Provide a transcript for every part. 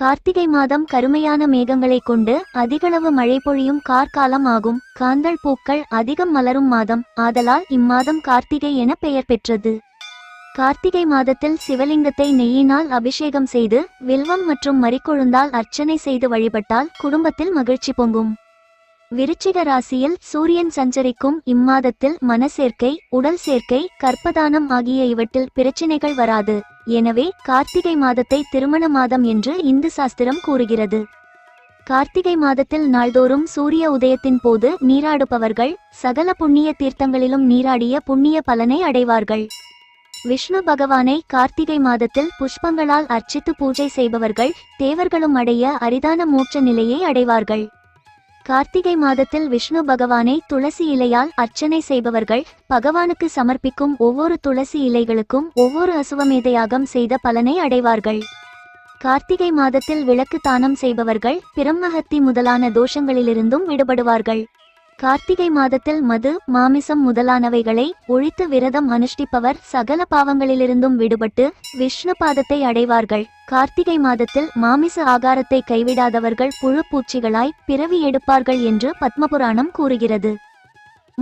கார்த்திகை மாதம் கருமையான மேகங்களை கொண்டு அதிகளவு மழை பொழியும் கார்காலம் ஆகும். காந்தள் பூக்கள் அதிகம் மலரும் மாதம். ஆதலால் இம்மாதம் கார்த்திகை என பெயர் பெற்றது. கார்த்திகை மாதத்தில் சிவலிங்கத்தை நெய்யினால் அபிஷேகம் செய்து வில்வம் மற்றும் மறிக்கொழுந்தால் அர்ச்சனை செய்து வழிபட்டால் குடும்பத்தில் மகிழ்ச்சி பொங்கும். விருச்சிக ராசியில் சூரியன் சஞ்சரிக்கும் இம்மாதத்தில் மனசேர்க்கை உடல் சேர்க்கை கற்பதானம் ஆகிய இவற்றில் பிரச்சினைகள் வராது. எனவே கார்த்திகை மாதத்தை திருமண மாதம் என்று இந்து சாஸ்திரம் கூறுகிறது. கார்த்திகை மாதத்தில் நாள்தோறும் சூரிய உதயத்தின் போது நீராடுபவர்கள் சகல புண்ணிய தீர்த்தங்களிலும் நீராடிய புண்ணிய பலனை அடைவார்கள். விஷ்ணு பகவானை கார்த்திகை மாதத்தில் புஷ்பங்களால் அர்ச்சித்து பூஜை செய்பவர்கள் தேவர்களும் அடைய அரிதான மூச்ச நிலையை அடைவார்கள். கார்த்திகை மாதத்தில் விஷ்ணு பகவானை துளசி இலையால் அர்ச்சனை செய்பவர்கள் பகவானுக்கு சமர்ப்பிக்கும் ஒவ்வொரு துளசி இலைகளுக்கும் ஒவ்வொரு அசுவமேதையாகம் செய்த பலனை அடைவார்கள். கார்த்திகை மாதத்தில் விளக்கு தானம் செய்பவர்கள் பிரம்மஹத்தி முதலான தோஷங்களிலிருந்தும் விடுபடுவார்கள். கார்த்திகை மாதத்தில் மது மாமிசம் முதலானவைகளை ஒழித்து விரதம் அனுஷ்டிப்பவர் சகல பாவங்களிலிருந்தும் விடுபட்டு விஷ்ணு பாதத்தை அடைவார்கள். கார்த்திகை மாதத்தில் மாமிச ஆகாரத்தை கைவிடாதவர்கள் புழு பூச்சிகளாய் பிறவி எடுப்பார்கள் என்று பத்மபுராணம் கூறுகிறது.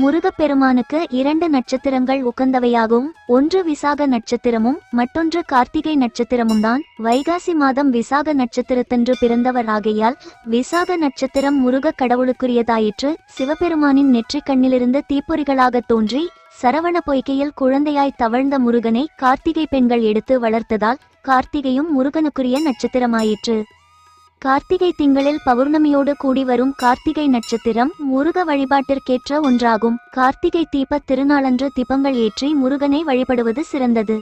முருகப்பெருமானுக்கு இரண்டு நட்சத்திரங்கள் உகந்தவையாகும். ஒன்று விசாக நட்சத்திரமும் மற்றொன்று கார்த்திகை நட்சத்திரமும் தான் வைகாசி மாதம் விசாக நட்சத்திரத்தன்று பிறந்தவர் ஆகையால் விசாக நட்சத்திரம் முருகக் கடவுளுக்குரியதாயிற்று. சிவபெருமானின் நெற்றிக் கண்ணிலிருந்து தீப்பொறிகளாக தோன்றி சரவண பொய்கையில் குழந்தையாய் தவழ்ந்த முருகனை கார்த்திகை பெண்கள் எடுத்து வளர்த்ததால் கார்த்திகையும் முருகனுக்குரிய நட்சத்திரமாயிற்று. கார்த்திகை திங்களில் பௌர்ணமியோடு கூடி வரும் கார்த்திகை நட்சத்திரம் முருக வழிபாட்டிற்கேற்ற ஒன்றாகும். கார்த்திகை தீப திருநாளன்று தீபங்கள் ஏற்றி முருகனை வழிபடுவது சிறந்தது.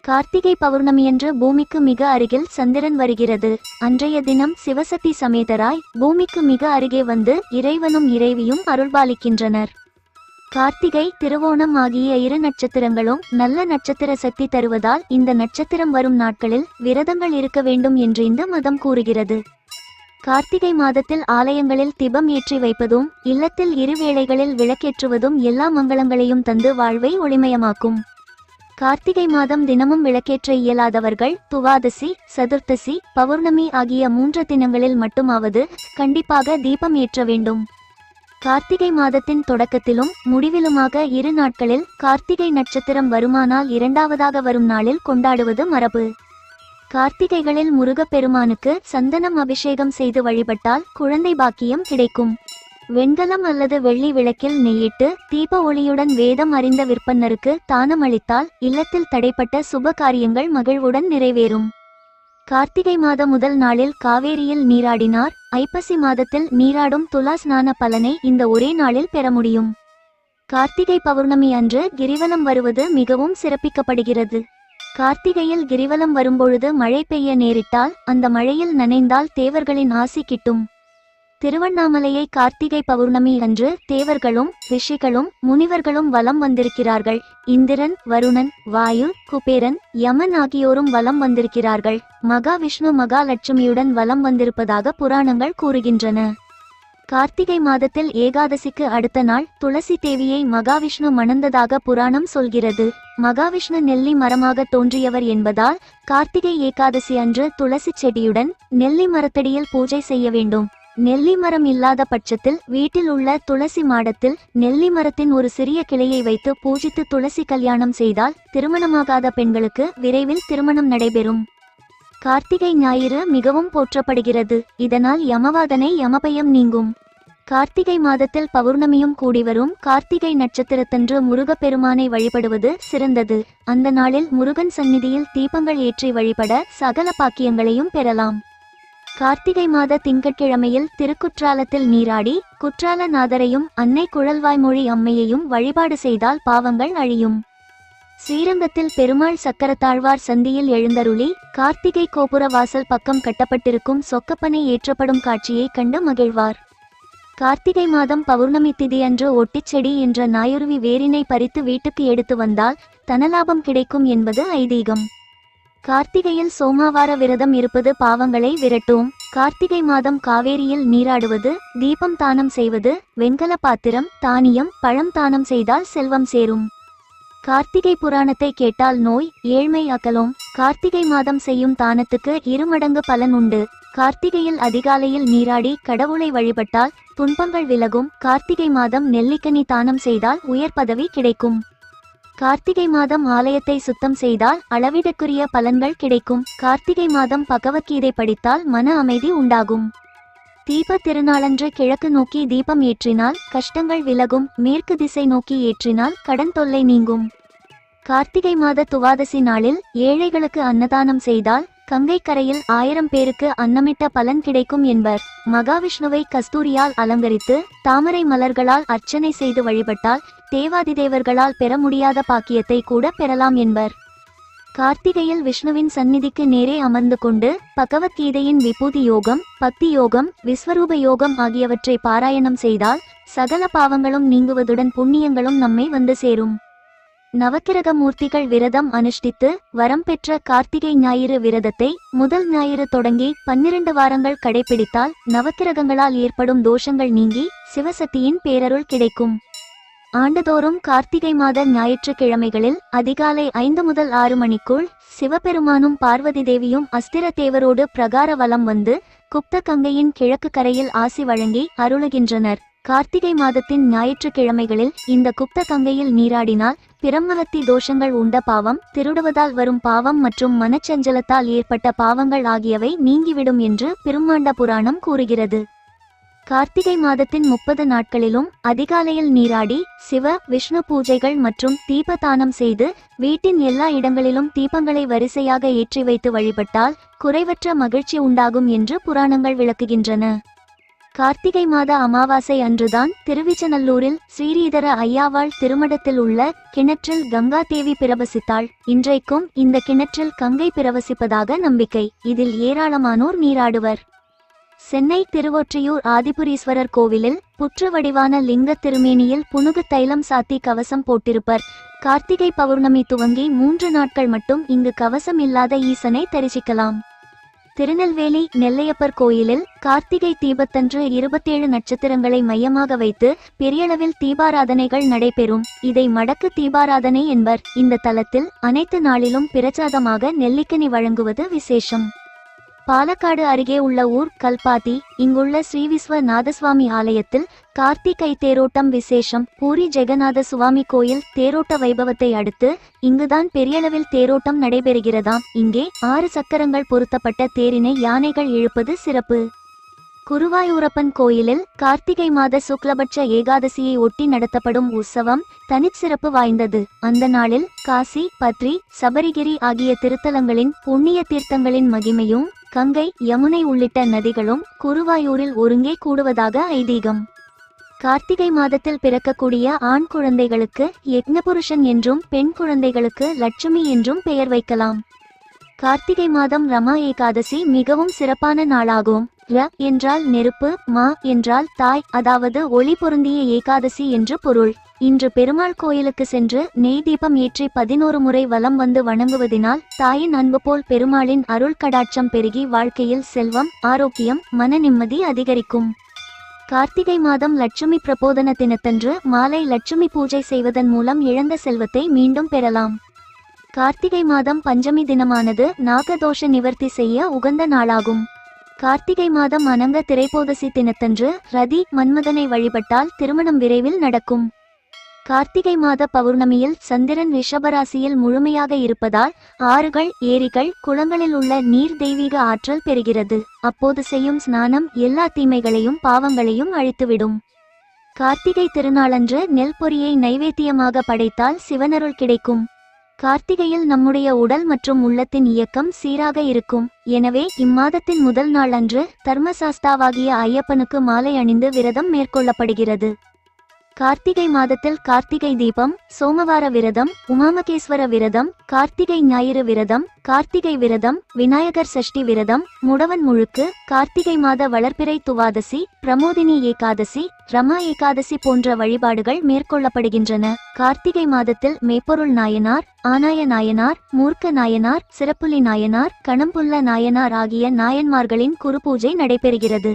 கார்த்திகை பௌர்ணமியன்று பூமிக்கு மிக அருகில் சந்திரன் வருகிறது. அன்றைய தினம் சிவசக்தி சமேதராய் பூமிக்கு மிக அருகே வந்து இறைவனும் இறைவியும் அருள்பாலிக்கின்றனர். கார்த்திகை திருவோணம் ஆகிய இரு நட்சத்திரங்களும் நல்ல நட்சத்திர சக்தி தருவதால் இந்த நட்சத்திரம் வரும் நாட்களில் விரதங்கள் இருக்க வேண்டும் என்று இந்த மதம் கூறுகிறது. கார்த்திகை மாதத்தில் ஆலயங்களில் திபம் ஏற்றி வைப்பதும் இல்லத்தில் இரு வேளைகளில் விளக்கேற்றுவதும் எல்லா மங்களங்களையும் தந்து வாழ்வை ஒளிமயமாக்கும். கார்த்திகை மாதம் தினமும் விளக்கேற்ற இயலாதவர்கள் துவாதசி சதுர்த்தசி பௌர்ணமி ஆகிய மூன்று தினங்களில் மட்டுமாவது கண்டிப்பாக தீபம் ஏற்ற வேண்டும். கார்த்திகை மாதத்தின் தொடக்கத்திலும் முடிவிலுமாக இரு நாட்களில் கார்த்திகை நட்சத்திரம் வருமானால் இரண்டாவதாக வரும் நாளில் கொண்டாடுவது மரபு. கார்த்திகைகளில் முருகப்பெருமானுக்கு சந்தனம் அபிஷேகம் செய்து வழிபட்டால் குழந்தை பாக்கியம் கிடைக்கும். வெண்கலம் அல்லது வெள்ளி விளக்கில் நெய்யிட்டு தீப ஒளியுடன் வேதம் அறிந்த விற்பனருக்கு தானம் அளித்தால் இல்லத்தில் தடைப்பட்ட சுப காரியங்கள் மகிழ்வுடன் நிறைவேறும். கார்த்திகை மாத முதல் நாளில் காவேரியில் நீராடினார். ஐப்பசி மாதத்தில் நீராடும் துலா ஸ்நான பலனை இந்த ஒரே நாளில் பெற முடியும். கார்த்திகை பௌர்ணமி அன்று கிரிவலம் வருவது மிகவும் சிறப்பிக்கப்படுகிறது. கார்த்திகையில் கிரிவலம் வரும்பொழுது மழை பெய்ய நேரிட்டால் அந்த மழையில் நனைந்தால் தேவர்களின் ஆசி கிட்டும். திருவண்ணாமலையை கார்த்திகை பௌர்ணமி அன்று தேவர்களும் ரிஷிகளும் முனிவர்களும் வலம் வந்திருக்கிறார்கள். இந்திரன் வருணன் வாயு குபேரன் யமன் ஆகியோரும் வலம் வந்திருக்கிறார்கள். மகாவிஷ்ணு மகாலட்சுமியுடன் வலம் வந்திருப்பதாக புராணங்கள் கூறுகின்றன. கார்த்திகை மாதத்தில் ஏகாதசிக்கு அடுத்த நாள் துளசி தேவியை மகாவிஷ்ணு மணந்ததாக புராணம் சொல்கிறது. மகாவிஷ்ணு நெல்லி மரமாக தோன்றியவர் என்பதால் கார்த்திகை ஏகாதசி அன்று துளசி செடியுடன் நெல்லி மரத்தடியில் பூஜை செய்ய வேண்டும். நெல்லி மரம் இல்லாத பட்சத்தில் வீட்டில் உள்ள துளசி மாடத்தில் நெல்லி மரத்தின் ஒரு சிறிய கிளையை வைத்து பூஜித்து துளசி கல்யாணம் செய்தால் திருமணமாகாத பெண்களுக்கு விரைவில் திருமணம் நடைபெறும். கார்த்திகை ஞாயிறு மிகவும் போற்றப்படுகிறது. இதனால் யமவாதனை யமபயம் நீங்கும். கார்த்திகை மாதத்தில் பௌர்ணமியும் கூடி வரும். கார்த்திகை நட்சத்திரத்தன்று முருகப்பெருமானை வழிபடுவது சிறந்தது. அந்த நாளில் முருகன் சந்நிதியில் தீபங்கள் ஏற்றி வழிபட சகல பாக்கியங்களையும் பெறலாம். கார்த்திகை மாத திங்கட்கிழமையில் திருக்குற்றாலத்தில் நீராடி குற்றாலநாதரையும் அன்னை குழல்வாய்மொழி அம்மையையும் வழிபாடு செய்தால் பாவங்கள் அழியும். ஸ்ரீரங்கத்தில் பெருமாள் சக்கரத்தாழ்வார் சந்தியில் எழுந்தருளி கார்த்திகை கோபுர வாசல் பக்கம் கட்டப்பட்டிருக்கும் சொக்கப்பனை ஏற்றப்படும் காட்சியை கண்டு மகிழ்வார். கார்த்திகை மாதம் பௌர்ணமி திதியன்று ஒட்டிச்செடி என்ற நாயுருவி வேரினை பறித்து வீட்டுக்கு எடுத்து வந்தால் தனலாபம் கிடைக்கும் என்பது ஐதீகம். கார்த்திகையில் சோமாவார விரதம் இருப்பது பாவங்களை விரட்டும். கார்த்திகை மாதம் காவேரியில் நீராடுவது தீபம் தானம் செய்வது வெண்கல பாத்திரம் தானியம் பழம் தானம் செய்தால் செல்வம் சேரும். கார்த்திகை புராணத்தை கேட்டால் நோய் ஏழ்மை அகலும். கார்த்திகை மாதம் செய்யும் தானத்துக்கு இருமடங்கு பலன் உண்டு. கார்த்திகையில் அதிகாலையில் நீராடி கடவுளை வழிபட்டால் துன்பங்கள் விலகும். கார்த்திகை மாதம் நெல்லிக்கனி தானம் செய்தால் உயர் பதவி கிடைக்கும். கார்த்திகை மாதம் ஆலயத்தை சுத்தம் செய்தால் அளவிடக்குரிய பலன்கள் கிடைக்கும். கார்த்திகை மாதம் பகவத்கீதை படித்தால் மன அமைதி உண்டாகும். தீப திருநாளன்று கிழக்கு நோக்கி தீபம் ஏற்றினால் கஷ்டங்கள் விலகும். மேற்கு திசை நோக்கி ஏற்றினால் கடன் தொல்லை நீங்கும். கார்த்திகை மாத துவாதசி நாளில் ஏழைகளுக்கு அன்னதானம் செய்தால் கங்கைக்கரையில் ஆயிரம் பேருக்கு அன்னமிட்ட பலன் கிடைக்கும் என்பர். மகாவிஷ்ணுவை கஸ்தூரியால் அலங்கரித்து தாமரை மலர்களால் அர்ச்சனை செய்து வழிபட்டால் தேவாதிதேவர்களால் பெற முடியாத பாக்கியத்தை கூட பெறலாம் என்பர். கார்த்திகையில் விஷ்ணுவின் சந்நிதிக்கு நேரே அமர்ந்து கொண்டு பகவத்கீதையின் விபூதி யோகம் பக்தி யோகம் விஸ்வரூப யோகம் ஆகியவற்றை பாராயணம் செய்தால் சகல பாவங்களும் நீங்குவதுடன் புண்ணியங்களும் நம்மை வந்து சேரும். நவக்கிரக மூர்த்திகள் விரதம் அனுஷ்டித்து வரம் பெற்ற கார்த்திகை ஞாயிறு விரதத்தை முதல் ஞாயிறு தொடங்கி பன்னிரண்டு வாரங்கள் கடைபிடித்தால் நவக்கிரகங்களால் ஏற்படும் தோஷங்கள் நீங்கி சிவசக்தியின் பேரருள் கிடைக்கும். ஆண்டுதோறும் கார்த்திகை மாத ஞாயிற்றுக்கிழமைகளில் அதிகாலை ஐந்து முதல் ஆறு மணிக்குள் சிவபெருமானும் பார்வதி தேவியும் அஸ்திர தேவரோடு பிரகார வலம் வந்து குப்த கங்கையின் கிழக்கு கரையில் ஆசி வழங்கி அருளுகின்றனர். கார்த்திகை மாதத்தின் ஞாயிற்றுக்கிழமைகளில் இந்த குப்த கங்கையில் நீராடினால் பிரம்மஹத்தி தோஷங்கள் உண்ட பாவம் திருடுவதால் வரும் பாவம் மற்றும் மனச்சஞ்சலத்தால் ஏற்பட்ட பாவங்கள் ஆகியவை நீங்கிவிடும் என்று பெருமாண்ட புராணம் கூறுகிறது. கார்த்திகை மாதத்தின் முப்பது நாட்களிலும் அதிகாலையில் நீராடி சிவ விஷ்ணு பூஜைகள் மற்றும் தீபதானம் செய்து வீட்டின் எல்லா இடங்களிலும் தீபங்களை வரிசையாக ஏற்றி வைத்து வழிபட்டால் குறைவற்ற மகிழ்ச்சி உண்டாகும் என்று புராணங்கள் விளக்குகின்றன. கார்த்திகை மாத அமாவாசை அன்றுதான் திருவிச்சநல்லூரில் ஸ்ரீரீதர ஐயாவாள் திருமடத்தில் உள்ள கிணற்றில் கங்கா தேவி பிரவசித்தாள். இன்றைக்கும் இந்த கிணற்றில் கங்கை பிரவசிப்பதாக நம்பிக்கை. இதில் ஏராளமானோர் நீராடுவர். சென்னை திருவொற்றியூர் ஆதிபுரீஸ்வரர் கோவிலில் புற்று வடிவான லிங்க திருமேனியில் புனுகு தைலம் சாத்தி கவசம் போட்டிருப்பர். கார்த்திகை பௌர்ணமி துவங்கி மூன்று நாட்கள் மட்டும் இங்கு கவசம் இல்லாத ஈசனை தரிசிக்கலாம். திருநெல்வேலி நெல்லையப்பர் கோயிலில் கார்த்திகை தீபத்தன்று இருபத்தேழு நட்சத்திரங்களை மையமாக வைத்து பெரியளவில் தீபாராதனைகள் நடைபெறும். இதை மடக்கு தீபாராதனை என்பர். இந்த தலத்தில் அனைத்து நாளிலும் பிரச்சாதமாக நெல்லிக்கனி வழங்குவது விசேஷம். பாலக்காடு அருகே உள்ள ஊர் கல்பாத்தி இங்குள்ள ஸ்ரீவிஸ்வ நாதசுவாமி ஆலயத்தில் கார்த்திகை தேரோட்டம் விசேஷம். பூரி ஜெகநாத சுவாமி கோயில் தேரோட்ட வைபவத்தை அடுத்து இங்குதான் பெரியளவில் தேரோட்டம் நடைபெறுகிறதாம். இங்கே ஆறு சக்கரங்கள் பொருத்தப்பட்ட தேரினை யானைகள் இழுப்பது சிறப்பு. குருவாயூரப்பன் கோயிலில் கார்த்திகை மாத சுக்லபட்ச ஏகாதசியை ஒட்டி நடத்தப்படும் உற்சவம் தனிச்சிறப்பு வாய்ந்தது. அந்த நாளில் காசி பத்ரி சபரிகிரி ஆகிய திருத்தலங்களின் புண்ணிய தீர்த்தங்களின் மகிமையும் கங்கை யமுனை உள்ளிட்ட நதிகளும் குருவாயூரில் ஒருங்கே கூடுவதாக ஐதீகம். கார்த்திகை மாதத்தில் பிறக்கக்கூடிய ஆண் குழந்தைகளுக்கு யக்னபுருஷன் என்றும் பெண் குழந்தைகளுக்கு லட்சுமி என்றும் பெயர் வைக்கலாம். கார்த்திகை மாதம் ரமா ஏகாதசி மிகவும் சிறப்பான நாளாகும். ர என்றால் நெருப்பு மா என்றால் தாய் அதாவது ஒளி பொருந்திய ஏகாதசி என்று பொருள். இன்று பெருமாள் கோயிலுக்கு சென்று நெய் தீபம் ஏற்றி பதினோரு முறை வலம் வந்து வணங்குவதினால் தாயின் அன்பு போல் பெருமாளின் அருள் கடாட்சம் பெருகி வாழ்க்கையில் செல்வம் ஆரோக்கியம் மன நிம்மதி அதிகரிக்கும். கார்த்திகை மாதம் லட்சுமி பிரபோதன தினத்தன்று மாலை லட்சுமி பூஜை செய்வதன் மூலம் இழந்த செல்வத்தை மீண்டும் பெறலாம். கார்த்திகை மாதம் பஞ்சமி தினமானது நாகதோஷ நிவர்த்தி செய்ய உகந்த நாளாகும். கார்த்திகை மாதம் அனங்க திரைப்போதசி தினத்தன்று ரதி மன்மதனை வழிபட்டால் திருமணம் விரைவில் நடக்கும். கார்த்திகை மாத பௌர்ணமியில் சந்திரன் ரிஷபராசியில் முழுமையாக இருப்பதால் ஆறுகள் ஏரிகள் குளங்களில் உள்ள நீர் தெய்வீக ஆற்றல் பெறுகிறது. அப்போது செய்யும் ஸ்நானம் எல்லா தீமைகளையும் பாவங்களையும் அழித்துவிடும். கார்த்திகை திருநாளன்று நெல் பொரியை நைவேத்தியமாக படைத்தால் சிவனருள் கிடைக்கும். கார்த்திகையில் நம்முடைய உடல் மற்றும் உள்ளத்தின் இயக்கம் சீராக இருக்கும். எனவே இம்மாதத்தின் முதல் நாளன்று தர்மசாஸ்தாவாகிய ஐயப்பனுக்கு மாலை அணிந்து விரதம் மேற்கொள்ளப்படுகிறது. கார்த்திகை மாதத்தில் கார்த்திகை தீபம் சோமவார விரதம் உமாமகேஸ்வர விரதம் கார்த்திகை ஞாயிறு விரதம் கார்த்திகை விரதம் விநாயகர் சஷ்டி விரதம் முடவன் முழுக்கு கார்த்திகை மாத வளர்ப்பிறை துவாதசி பிரமோதினி ஏகாதசி ரமா ஏகாதசி போன்ற வழிபாடுகள் மேற்கொள்ளப்படுகின்றன. கார்த்திகை மாதத்தில் மேப்பொருள் நாயனார் ஆனாய நாயனார் மூர்க்க நாயனார் சிறப்புலி நாயனார் கணம்புள்ள நாயனார் ஆகிய நாயன்மார்களின் குருபூஜை நடைபெறுகிறது.